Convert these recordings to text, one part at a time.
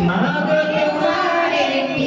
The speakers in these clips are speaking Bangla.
মাগো তোমার একটি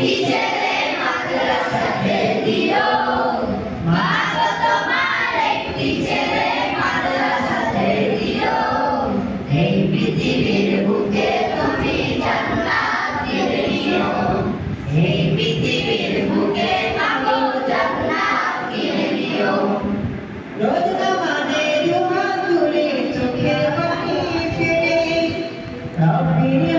হিসেবে মাদ্রাসাতে দিও। মা গো তোমার একটি ছেলে মাদ্রাসাতে দিও এই পৃথিবীর বুকে তুমি জান্নাতের নিও এই পৃথিবীর বুকে মাগো জান্নাতের নিও রোজ আমাদের হাত ধরে চোখের পানি ফেলে। রবির